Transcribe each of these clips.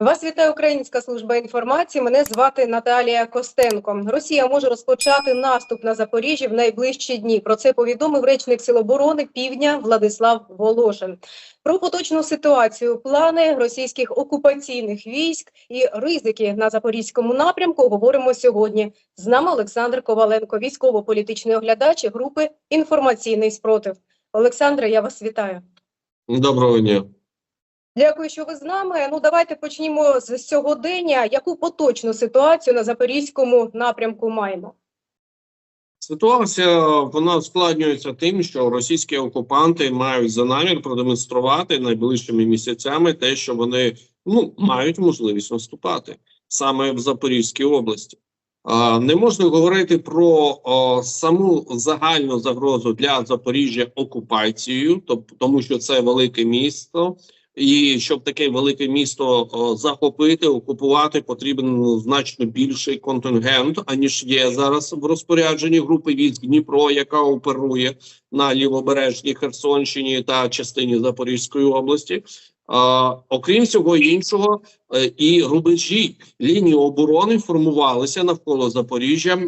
Вас вітає Українська служба інформації. Мене звати Наталія Костенко. Росія може розпочати наступ на Запоріжжя в найближчі дні. Про це повідомив речник Сил оборони Півдня Владислав Волошин. Про поточну ситуацію, плани російських окупаційних військ і ризики на запорізькому напрямку говоримо сьогодні. З нами Олександр Коваленко, військово-політичний оглядач групи Інформаційний спротив. Олександре, я вас вітаю. Доброго дня. Дякую, що ви з нами. Ну, давайте почнімо з сьогодення. Яку поточну ситуацію на запорізькому напрямку маємо? Ситуація вона ускладнюється тим, що російські окупанти мають за намір продемонструвати найближчими місяцями те, що вони ну мають можливість наступати саме в Запорізькій області. А, не можна говорити про саму загальну загрозу для Запоріжжя окупацією, тобто тому, що це велике місто. І щоб таке велике місто захопити, окупувати, потрібен значно більший контингент, аніж є зараз в розпорядженні групи військ Дніпро, яка оперує на лівобережній Херсонщині та частині Запорізької області. А, окрім всього іншого, е, і рубежі лінії оборони формувалися навколо Запоріжжя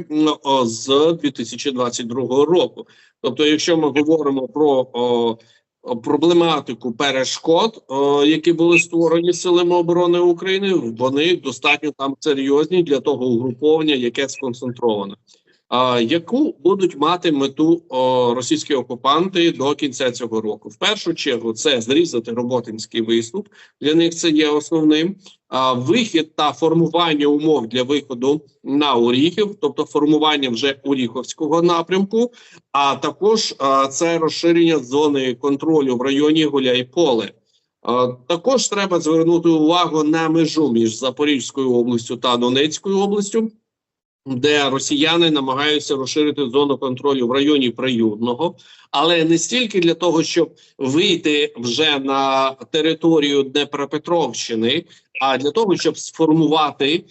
з 2022 року. Тобто, якщо ми говоримо про о, проблематику перешкод, о, які були створені силами оборони України, вони достатньо там серйозні для того угруповання, яке сконцентроване. Яку будуть мати мету російські окупанти до кінця цього року? В першу чергу це зрізати роботинський виступ. Для них це є основним. Вихід та формування умов для виходу на Оріхів, тобто формування вже Оріховського напрямку, а також це розширення зони контролю в районі Гуляйполе. Також треба звернути увагу на межу між Запорізькою областю та Донецькою областю, де росіяни намагаються розширити зону контролю в районі Приюдного, але не стільки для того, щоб вийти вже на територію Днепропетровщини, а для того, щоб сформувати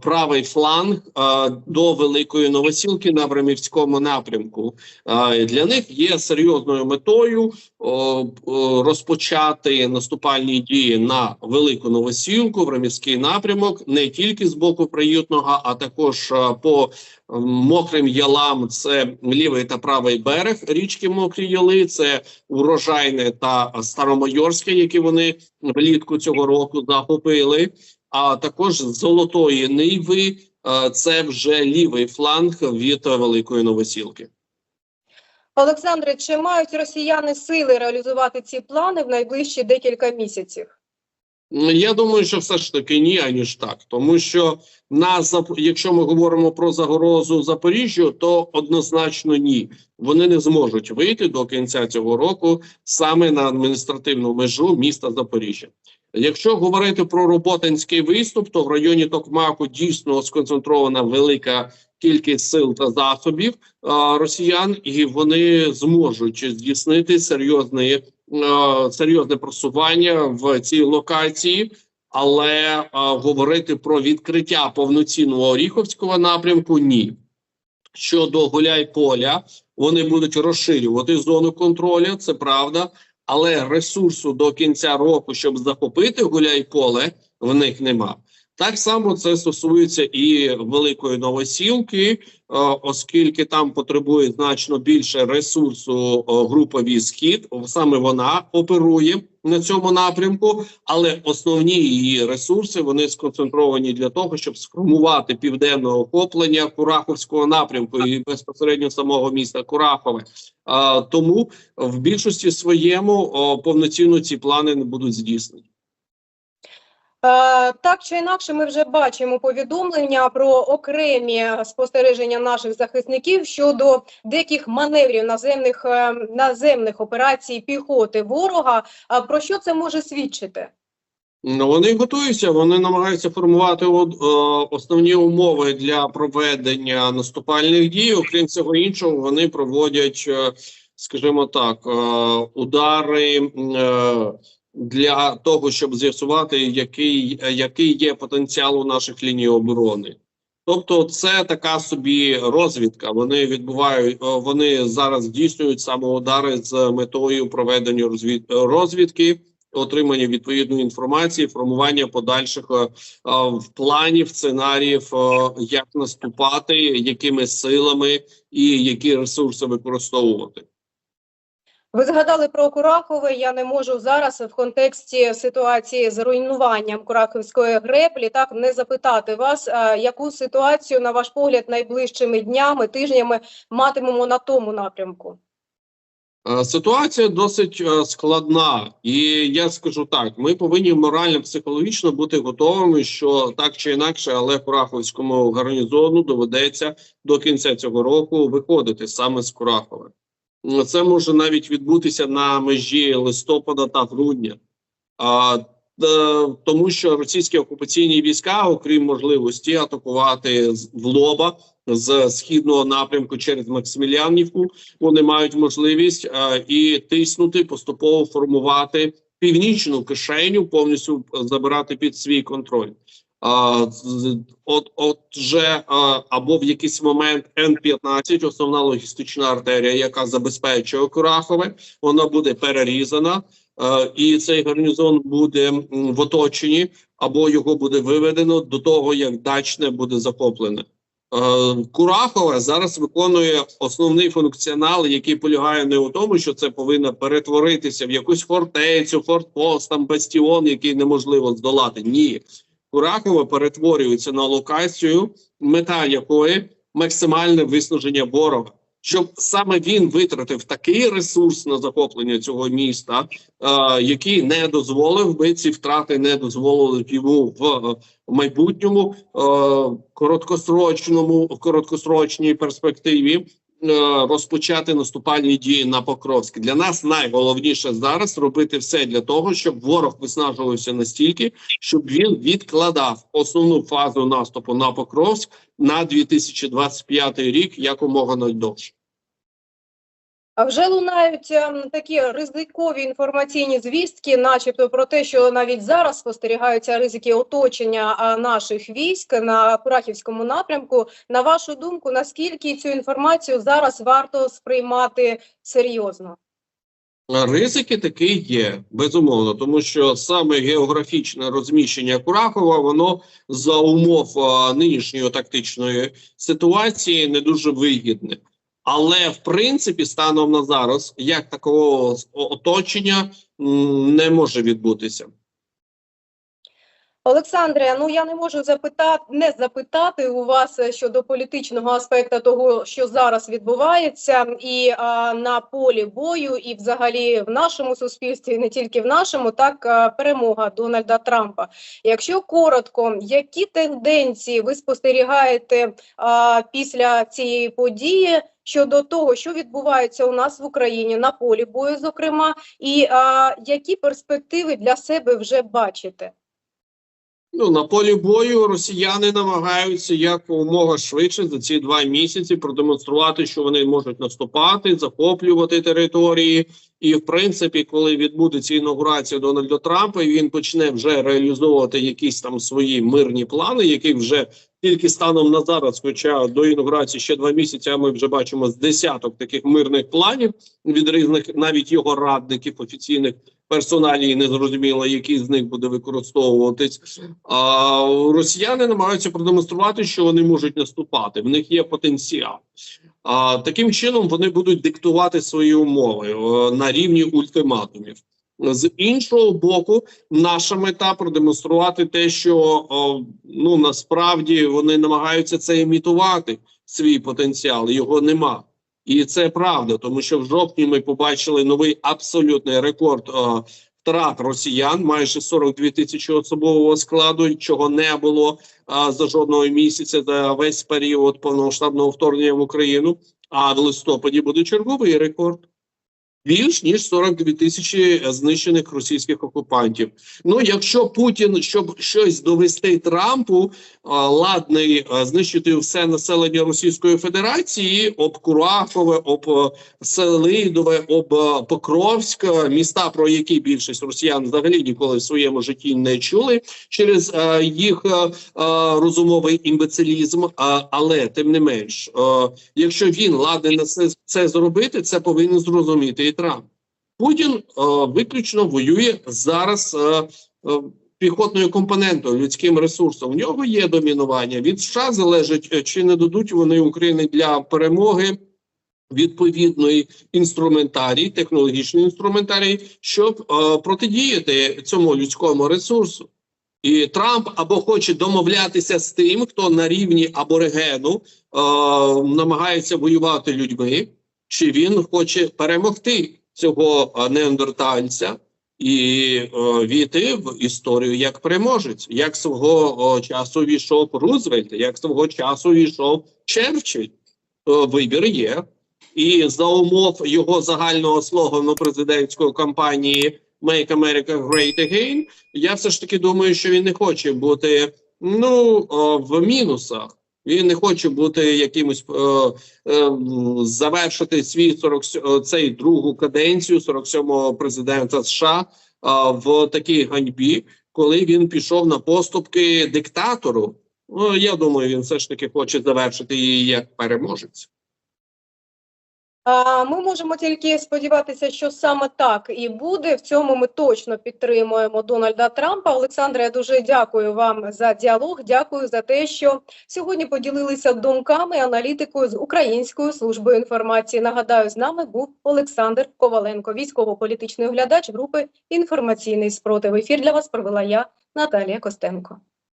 правий фланг е, до Великої Новосілки на Бремівському напрямку. Е, для них є серйозною метою розпочати наступальні дії на велику новосілку, Бремівський напрямок, не тільки з боку приютного, а також е, по е, мокрим ялам. Це лівий та правий берег річки Мокрі Яли, це урожайне та старомайорське, які вони влітку цього року захопили. А також з золотої ниви це вже лівий фланг від великої новосілки. Олександре, чи мають росіяни сили реалізувати ці плани в найближчі декілька місяців? Ну, Я думаю, що все ж таки ні, аніж так, тому що на якщо ми говоримо про загрозу Запоріжжю, то однозначно ні. Вони не зможуть вийти до кінця цього року саме на адміністративну межу міста Запоріжжя. Якщо говорити про роботинський виступ, то в районі Токмаку дійсно сконцентрована велика кількість сил та засобів а, росіян, і вони зможуть здійснити серйозне, е, серйозне просування в цій локації. Але а, говорити про відкриття повноцінного Оріховського напрямку ні. Щодо Гуляйполя, вони будуть розширювати зону контролю, це правда, але ресурсу до кінця року, щоб захопити гуляй поле, в них нема. Так само це стосується і великої новосілки, е, оскільки там потребує значно більше ресурсу е, група «Схід». Саме вона оперує на цьому напрямку, але основні її ресурси вони сконцентровані для того, щоб сформувати південне охоплення Кураховського напрямку і безпосередньо самого міста Курахове. А, тому в більшості своєму повноцінно ці плани не будуть здійснені. Е, так чи інакше, ми вже бачимо повідомлення про окремі спостереження наших захисників щодо деяких маневрів наземних, е, наземних операцій піхоти ворога. Про що це може свідчити? Ну, вони готуються, вони намагаються формувати от, е, основні умови для проведення наступальних дій. Окрім всього іншого, вони проводять, скажімо так, удари для того, щоб з'ясувати, який, який є потенціал у наших ліній оборони. Тобто, це така собі розвідка. Вони відбувають, вони зараз здійснюють саме удари з метою проведення розвід, розвідки отримання відповідної інформації, формування подальших е, е, планів, сценаріїв, е, як наступати, якими силами і які ресурси використовувати. Ви згадали про Курахове. Я не можу зараз в контексті ситуації з руйнуванням Курахівської греблі так не запитати вас, яку ситуацію, на ваш погляд, найближчими днями, тижнями матимемо на тому напрямку. Е, Ситуація досить е, складна, і я скажу так: ми повинні морально психологічно бути готовими, що так чи інакше, але Кураховському гарнізону доведеться до кінця цього року виходити саме з Курахова. Це може навіть відбутися на межі листопада та грудня. А, е, тому що російські окупаційні війська, окрім можливості атакувати в лоба з східного напрямку через Максимілянівку, вони мають можливість е, і тиснути, поступово формувати північну кишеню, повністю е, забирати під свій контроль. От, отже, або в якийсь момент Н-15, основна логістична артерія, яка забезпечує Курахове, вона буде перерізана, і цей гарнізон буде в оточенні, або його буде виведено до того, як дачне буде захоплене. Курахове зараз виконує основний функціонал, який полягає не у тому, що це повинно перетворитися в якусь фортецю, фортпост, там бастіон, який неможливо здолати. Ні, Курахове перетворюється на локацію, мета якої максимальне виснаження ворога. Щоб саме він витратив такий ресурс на захоплення цього міста, е, який не дозволив би ці втрати, не дозволили б йому в е, майбутньому е, короткосрочному короткосрочній перспективі розпочати наступальні дії на Покровськ. Для нас найголовніше зараз робити все для того, щоб ворог виснажувався настільки, щоб він відкладав основну фазу наступу на Покровськ на 2025 рік якомога найдовше. Вже лунають ем, такі ризикові інформаційні звістки, начебто про те, що навіть зараз спостерігаються ризики оточення наших військ на Курахівському напрямку. На вашу думку, наскільки цю інформацію зараз варто сприймати серйозно? Ризики такі є, безумовно, тому що саме географічне розміщення Курахова, воно за умов нинішньої тактичної ситуації не дуже вигідне. Але в принципі, станом на зараз, як такого оточення не може відбутися. Олександре, ну я не можу запитати не запитати у вас е, щодо політичного аспекту того, що зараз відбувається, і а, на полі бою, і взагалі в нашому суспільстві, не тільки в нашому, так а, перемога Дональда Трампа. Якщо коротко, які тенденції ви спостерігаєте а, після цієї події? Щодо того, що відбувається у нас в Україні на полі бою, зокрема, і а, які перспективи для себе вже бачите? Ну на полі бою росіяни намагаються якомога швидше за ці два місяці продемонструвати, що вони можуть наступати, захоплювати території. І в принципі, коли відбудеться інаугурація Дональда Трампа, він почне вже реалізовувати якісь там свої мирні плани, які вже тільки станом на зараз, хоча до інаугурації ще два місяці, а ми вже бачимо з десяток таких мирних планів від різних навіть його радників офіційних персоналій, не зрозуміло, який з них буде використовуватись. А росіяни намагаються продемонструвати, що вони можуть наступати. В них є потенціал. А таким чином вони будуть диктувати свої умови е, на рівні ультиматумів. З іншого боку, наша мета продемонструвати те, що ну насправді вони намагаються це імітувати свій потенціал. Його нема. І це правда, тому що в жовтні ми побачили новий абсолютний рекорд е, втрат росіян, майже 42 тисячі особового складу, чого не було е, за жодного місяця за весь період повномасштабного вторгнення в Україну. А в листопаді буде черговий рекорд. Більш ніж 42 тисячі знищених російських окупантів. Ну, якщо Путін, щоб щось довести Трампу, ладний знищити все населення Російської Федерації, об Курахове, об Селидове, об Покровськ, міста, про які більшість росіян взагалі ніколи в своєму житті не чули через їх розумовий імбецилізм. Але тим не менш, якщо він ладний на це, це зробити, це повинен зрозуміти і Трамп. Путін е, виключно воює зараз е, е, піхотною компонентою, людським ресурсом. У нього є домінування. Від США залежить, е, чи не дадуть вони Україні для перемоги відповідної інструментарій, технологічний інструментарій, щоб е, протидіяти цьому людському ресурсу. І Трамп або хоче домовлятися з тим, хто на рівні аборигену е, намагається воювати людьми, чи він хоче перемогти цього е, неандертальця і е, війти в історію як переможець, як свого о, часу війшов Рузвельт, як свого часу війшов Черчилль. Е, вибір є. І за умов його загального слогану президентської кампанії Make America Great Again, я все ж таки думаю, що він не хоче бути ну о, в мінусах. Він не хоче бути якимось е, е, завершити свій 40, е, цей другу каденцію 47-го президента США е, в такій ганьбі, коли він пішов на поступки диктатору. Ну, я думаю, він все ж таки хоче завершити її як переможець. Ми можемо тільки сподіватися, що саме так і буде. В цьому ми точно підтримуємо Дональда Трампа. Олександре, я дуже дякую вам за діалог. Дякую за те, що сьогодні поділилися думками, аналітикою з Українською службою інформації. Нагадаю, з нами був Олександр Коваленко, військово-політичний оглядач групи інформаційний спротив. Ефір для вас провела я, Наталія Костенко.